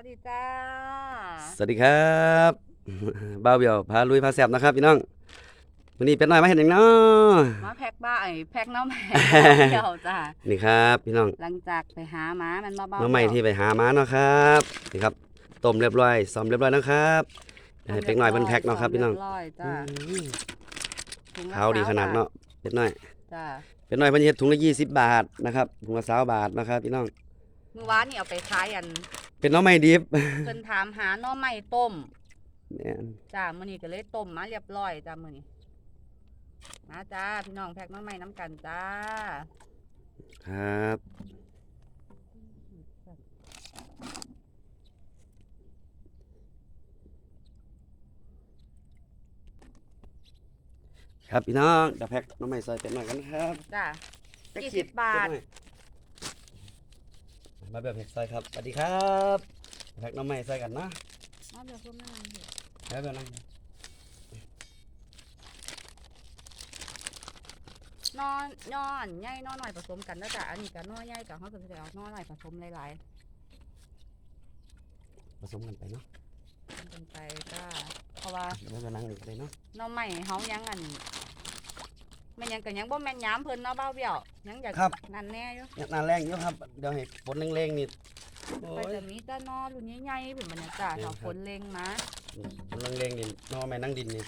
วัสดีจ้า สวัสดีครับบ้าวเบียวพาลุยพาแซบนะครับพี่น้องวันนี้เป็นหน่อยมาเห็นอย่างเนาะมาแพ็กบ้าไอ้แพ็กน้องแม่เดี่ยวจ้านี่ครับพี่น้อง หลังจากไปหาหมามันมาบ้าน้องใหม่ที่ไปหามาเนาะครับนี่ครับต้มเรียบร้อยซ้อมเรียบร้อยนะครับเดี๋ยวให้เป็กหน่อยเป็นแพ็กเนาะครับพี่น้องเรียร้อยจ้าอืมถุงละขาวดีขนาดเนาะเป็ดน้อยจ้าเป็ดน้อยเพันเฮ็ดถุงละ20บาทนะครับถุงละ20บาทนะครับพี่น้องเมื่อวานนี่เอาไปขายอัน เป็นน้องใหม่ดิบเพิ่นถามหาหน้อไม้ต้มเนี่ยจ้ามื้อนี้ก็เลยต้มมาเรียบร้อยจ้ามื้อนี้มาจ้าพี่น้องแพ็กหน้อไม้น้ำกันจ้าครับครับพี่น้องเดี๋ยวแพ็กน้องใหม่ซอยเป็ดหน่อยกันนะครับจ้าแพ็คยี่ขีสิดบบาทเป็ดหน่อย มาแบบแพ็กซอยครับสวัสดีครับแพ็กน้องใหม่ซอยกันนะมาเดี๋ยวพุ่มนั่งอยู่แล้วเดี๋ยวนั่งนอนนอนใหญ่นอนหน่อยผสมกันนะจ้ะอันนี้กับนอใหญ่กับเขาจะไปเอานอหน่อยผสมหลายผสมกันไปเนาะๆทำกันไปจ้าเพราะว่าแล้วก็นั่งอีกเลยเนาะหน้อใหม่เฮายังอัน แม่นยังก็ยังบ่แม่นย้ำเพิ่นเนาะเบ้าเบี้ยวยังอยากนั่นแน่อยู่เนี่ยนานแรงอยู่ครับ เดี๋ยวให้ฝนเร่งๆนี่โอ้ไปย จะมีแต่นอรุ่นใหญ่ๆเป็นบรรยากาศเนี่ยถ้าครับฝนเล็งมาฝนเร่งๆนี่น้องใหม่นั่งดินนี่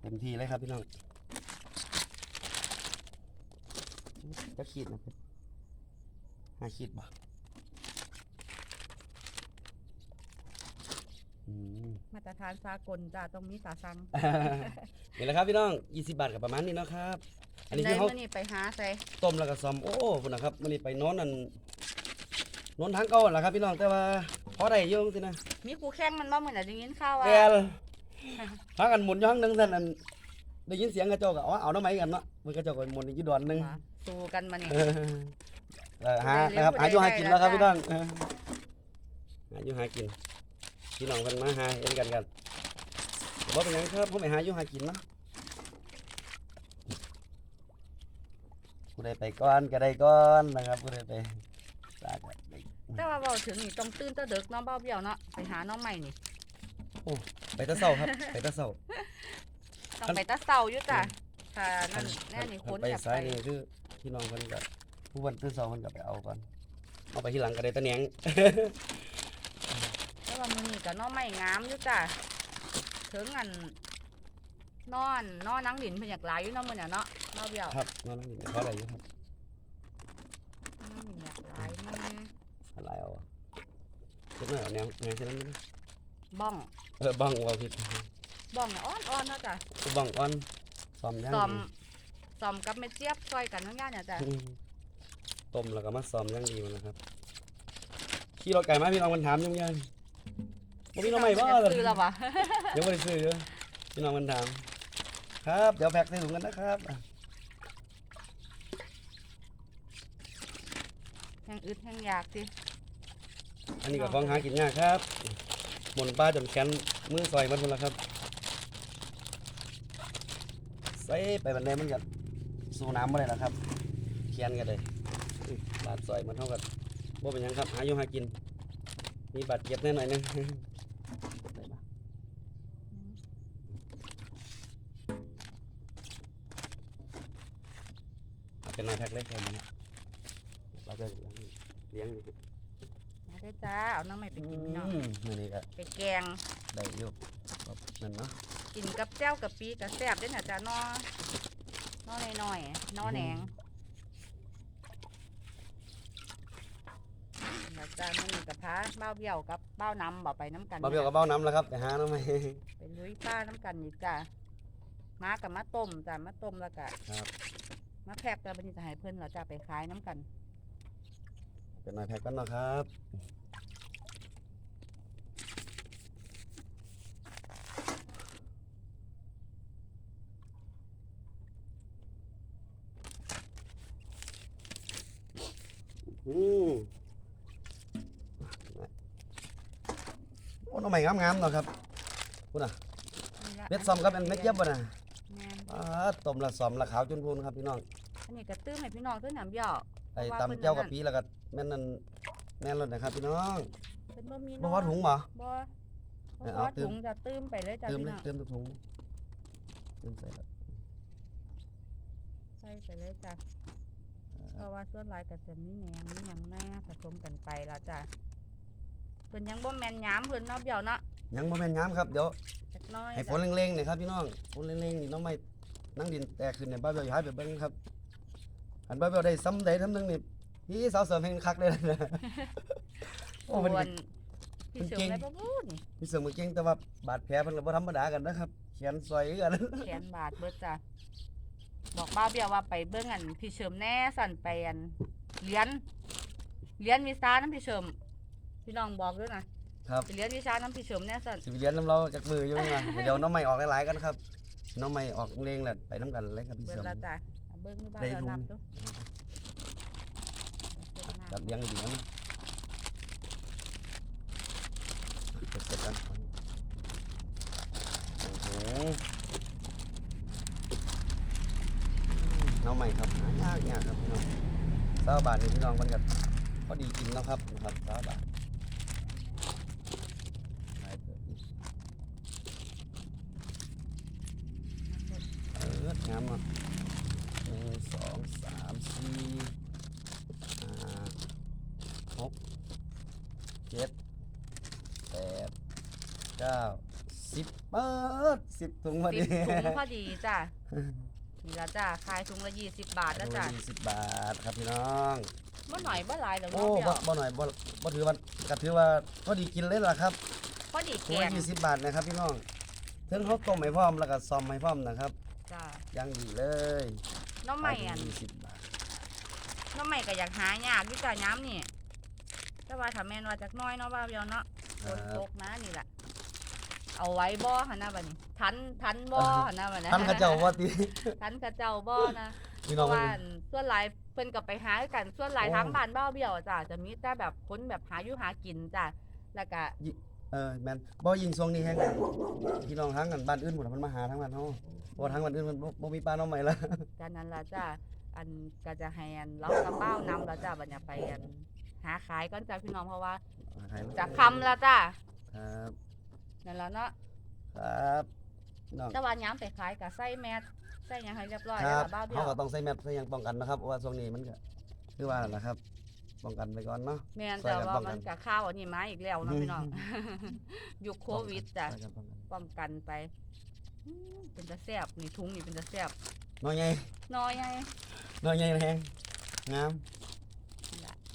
เต็มที่เลยครับพี่น้องจะขีดนะครับห้าขีดบ่ มมาตรฐานสากลจ้าต้องมีสาสังนี่แหละครับพี่น้อง 20 บาทกับประมาณนี้เนาะครับ อันนี้ได้ที่เขามื้อนี้ไปหาใส่ต้มแล้วก็ซ้อมโอ้พุ่นนะครับมันนี่ไปนอนนั่นนอนทางเก่าหั่นล่ะครับพี่น้องแต่ว่าพอได้อยู่จังซี่นะมีคู่แข่งมันบ่เหมือนได้ยินข่าวว่าแกลพากันหมุนอยู่ห้องหนึงซั่นอันได้ยินเสียงกระจกก็อ๋อเอาน้ำไม้กันเนาะมันกระจกก็หมุนอยู่ดอนหนึงว่าสู้กันมานี่เออเออหาผู้ใดเลี้ยงนะครับผู้ใดหาอยู่หากินแล้วครับได้พี่น้องเออหาอยู่หากิน พี่น้องเพิ่นมาหาเห็นกันกันบ่เป็นหยังครับผมไปหาอยู่หากินเนาะผู้ใดไปก่อนก็ได้ก่อนนะครับผู้ใดไปตาก็ได้แต่ว่าเว้าถึงนี่ต้องตื่นแตะดึกเน้องเบ้าเบี้ยวเนาะไปหาน้องใหม่นี่ ไปแตะเช้าครับ ไปแตะเช้า ต้องไปแตะเช้าอยู่จ้ะค่ะนั่นแน่นี่คนไปอยากซ้าไปยนี่คือพี่น้องเพิ่นก็ผู้วันตื่นเช้าเพิ่นก็ไปเอาก่อนเอาไปที่หลังก็ได้ตะแหนงแต่ ว่ามื้อนี้ก็น้องใหม่งามอยู่จ้ะถึงอันนอนนอนนังดินเพิ่นอยากหลายอยู่เนาะมื้อนี้เนาะเบ้าเบี้ยวครับนอนนั่งอยู่เพราะอะไรอยู่ครับนังดินอยากหลายแม่อะไรเอาอะเล็กน้อยเอาแนวแนวเช่นนั้นนะบ้องเออบ้องเอาผิดบ้องน่ะอ่อนๆเนาะจ้ะบ้องอ่อนซ้อมย่างซ้อมดีซ้อมกับแม่เจี๊ยบซอยกันทั้งย่านเนี่ยจ้ะอืมต้มแล้วก็มาซ้อมย่างดีมันนะครับขี่รถไก่มาพี่น้องมันถามอยุ่งยัง บ่มีน้องใหม่บ่ล่ะซื้อแล้ววะเดี๋ยวบ่ได้ซื้อเด้อพี่น้องมันถาม ครับเดี๋ยวแพ็คใส่ถุงกันนะครับอะแห้งอึดแห้งอยากสิอันนี้ก็ของหากินยากครับหมุนป้าจนแขนมือซอยมันพุ่นละครับ ใส่ไปบันไดมันก็สู้น้ำบ่ได้แล้วครับเคียนกันเลยอื้อบาดซอยมันเท่ากับบ่เป็นหยังครับ หาอยู่หากิน มีบาดเจ็บแน่หน่อยหนึง ได้ปะ เอาเป็นนายแพ็คเล็กแค่นี้เราจะเลี้ยงอยู่มาได้จ้าเอาน้ำใหม่ไปกินพี่น้องอืมมื้อนี้ก็ไปแกงได้อยู่ครับนั่นเนาะกินกับแจ้วกับปีกับแซ่บด้วยนะจ้านอนอหน่อยๆนอแหนงแล้วจ้ามันนี่กับพาเบ้าเบี้ยวกับเบ้าน้ำบ่ไปน้ำกันมาเบี้ยวกับเบ้าน้ำแล้วครับไปหาน้ำไหมไปลุยป้าน้ำกันนี่จ้ามากับมาต้มจ้ามาต้มแล้วก็ครับ มาแพ็กแล้วบันนี้จะให้เพื่อนเราจะไปขายน้ำกันเป็นนายแพ็คกันเนาะครับอืมโอ้น้องใหม่งามๆเนาะครับพูดน่ะเม็ดซอมกับเป็นเม็ดเย็บบ่น่ะ ม่นอ่าต้มละซอมละขาวจนพูนครับพี่น้องอันนี้ก็ตื้มให้พี่น้องตื้อหนำเบี้ยวไอ้เพราะว่าตำเพิ่นเจ้านั่นกับปีแล้วก็แม่นนั่นแม่นรถนะครับพี่น้องเป็นบ่มีบ่พอถุงบ่บ่เอบ่อพเอาอเติมถุงจะตื้มไปเลยจ้ะเติมพี่เลยน้องเติมทุกถุงเติมใส่แล้วใส่ไปเลยจ้ะเพราะว่าส่วนหลายก็จะมีแหนงมีหยังแน่ผสมกันไปแล้วจ้ะเพิ่นยังบ่แม่นยามเพิ่นเนาะเบี้ยวเนาะยังบ่แม่นยามครับเดี๋ยวจักหน้อยให้ฝจ้ะนเร่งๆนี่ครับพี่น้องฝนเร่งๆนี่น้องไม่ นั่งดินแตกขึ้นเนี่ยบ้าเบี้ยวอย่าให้ไปเบิ่งครับอันบ้าเบี้ยวได้ซ้ำใดทำหนึงนี่พี่สาวเสริมเพลงคักเลยนะโอ้มันส่วนพี่มันเชิเก่งงได้บ่พูดนี่พี่เสริมมือเก่งแต่ว่าบาดแผลเพิ่นก็บ่ธรรมดากันนะครับแขนซอยคือกันแขนบาดเบิดจ้ะบอกบ้าวเบี้ยวว่าไปเบิ่งอันพี่เชิมแน่สั่นไปอันเรียนเรียนวิชาน้ำพี่เชิมพี่น้องบอกด้วยนะครับไปเรียนวิชาน้ำพี่เชิมแน่สั่นสิไปเรียนน้ำเราจากมืออยู่นะเดี๋ยวน้องใหม่ออกหลายๆกันครับ น้องใหม่ออกเร่งแหละไปน้ำกันเลยครับพี่เบิเสดริมแล้วจ้ะเอาเบิ่งดูบ้าวได้เบี้ยวทุนนับดูจับเลี้ยงดีนะเก็บเสร็จกันโอ้โหน้องใหม่ครับหายากยากครับพี่น้องสาวบาทนี่พี่น้องมันก็พอดีกินเนาะครับนะครับสาวบาทขายเปิดนี่เอองามเนาะหนึ่งสองสามสี่ห้าหกเจ็ดแปดเก้าสิบเปิดสิบถุงพอสิดีบถุงพอดีจ้ะนี่ละจ้ะขายถุงละยี่สิบบาทแล้วจ้ะยี่สิบบาทครับพี่น้องบ่หน่อยบ่หลายดอกโอ้เนาะเบี้ยวบ่บ่หน่อยบ่บ่ถือว่าก็ถือว่าพอดีกินเลยล่ะครับพอดีถุแกงละงยี่สิบบาทนะครับพี่น้องถึงเขาต้มให้พร้อมแล้วก็ซอมให้พร้อมนะครับจ้ะอ ยังดีเลยน้องใหม่อันยี่สิบบาทน้องใหม่ก็อยากหายากอยู่จ้ะย้ำนี่แต่ว่าถ้าแม่นว่าจักหน้อยเนาะบ้าวเบี้ยวเนาะคฝรันตบกนะนี่แหละเอาไว้บ่หั่นนะบัดนี้ทันทันบ่หั่นนะบัดนี้ท่านเข้าเจ้าว่าติทันกระเจ้าบ่นะพี่เพน้องราะว่าอันส่วนหลายเพิ่นก็ไปหาคือกันส่วนหลายโอ้ทางบ้านบ้าวเบี้ยวจ้ะจะมีแต่แบบคนแบบหาอยู่หากินจ้ะแล้วก็ เออแม่นบ่ยิงช่วงนี้แฮงพี่น้องทางกันบ้านอื่นหมดมันมาหาทางบ้านเฮาบ่ทางบ้านอื่นมันบ่บ่มีปลาน้องใหม่ละจากนั้นล่ะจ้ะอันก็จะให้อันเรากับบ้าวนำแล้วจ้ะบัดนี้ไปอันหาขายก่อนจ้ะพี่น้องเพราะว่าจะคำแล้วจ้ะครับนั่นแหละเนาะครับน้องแต่ว่าย้ำไปขายก็ใส่แมสใส่หยังให้เรียบร้อยคแล้วรับล่ะบ้าวเบี้ยเขาวก็ต้องใส่แมสใส่หยังป้องกันนะครับเพราะว่าช่วงนี้มันก็คือว่านั่นนะครับ ป้องกันไปก่อนเนาะ แม่นช่วยแต่กันว่าป้องกัมันน กับข้าวอันนี้มาอีกแล้วเนาะพี่น้อง ยุคโควิดจ้ะช่วยกันป้องกันป้องกันไปอืมเป็นตะแซบนี่ถุงนี่เป็นตะแซบน้อยใหญ่น้อยไงน้อยใหญ่แฮงงาม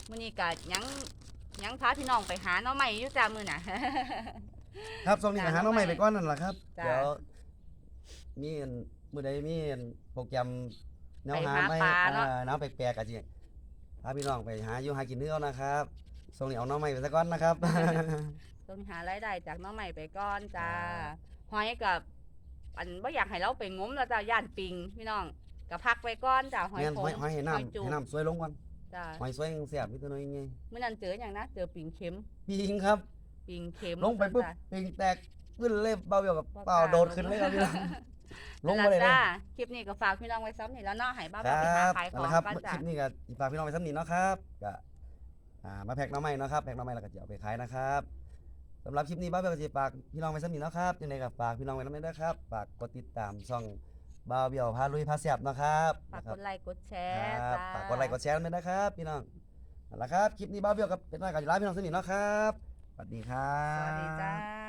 มื้อนี้ก็ยังยังพาพี่น้องไปหาหน้อใหม่อยู่จ้ามื้อน่ะ ครับช่วงนี้จ้ะก็หาน้องใหม่ไปก่อนนั่นแหละครับจ้ะ เดี๋ยวมีอันมื้อใดมีอันโปรแกรมแนวหาไปหาไม่ปลาเนาะเอ่อน้ำแปลกๆก็สิ พาพี่น้องไปหาอยู่หากินเนื้อนะครับช่วงนี้เอาน้องใหม่ไปซะก่อนนะครับ ต้องหารายได้จากหน้อใหม่ไปก่อนจ้าครับหอยกับ อันบ่อยากให้เราไปงมแล้วจ้าย่านปิงพี่น้องก็พักไว้ก่อนจ้าหอยแม่นโขหอยงหอยให้หอยน้ำจุ๊บให้น้ำสวยลงก่อนจ้าหอยสวยยังแซ่บมีตัวน้อยไงมื้อนั้นเจอหยังนะเจอปิงเข็มพี่ยิงครับ ปิงเข็มลงไปปุ๊บจ้ะ ปิงแตกขึ้นเลยเบาเดียวกับบ่เปล่ากล้าโดดขึ้นเลยครับพี่น้อง ลงนั่มานเลยล่ะนะจ้าคลิปนี้ก็ฝากพี่น้องไว้ซ้ำนี่แล้วเนาะให้บ้าคบ้ารัไปหาบขายขนั่อนงแหละครับกันคจ้ะลิปนี้ก็ฝากพี่น้องไปซ้ำนี้เนาะครับก็อ่ามาแพ็กน้ำใหม่เนาะครับแพ็กน้ำใหม่แล้วก็จะเอาไปขายนะครับสำหรับคลิปนี้บ้าเบลก็จะฝากพี่น้องไปซ้ำนี้เนาะครับยังไงก็ฝากพี่น้องไว้น้ำด้วยนะครับฝากกดติดตามช่องบ้าเบียวพาลุยพาเสียบเนาะครับฝากนะคกรับ ดไลค์กดแชคร์รับจ้า ฝากกดไลค์กดแชร์ด้วยนะครับ พี่น้องนั่นแหละครับ คลิปนี้บ้าเบียวกับเป็นน้อยกับจะลาพี่น้องสนิทเนาะครับ สวัสดีครับ สวัสดีจ้า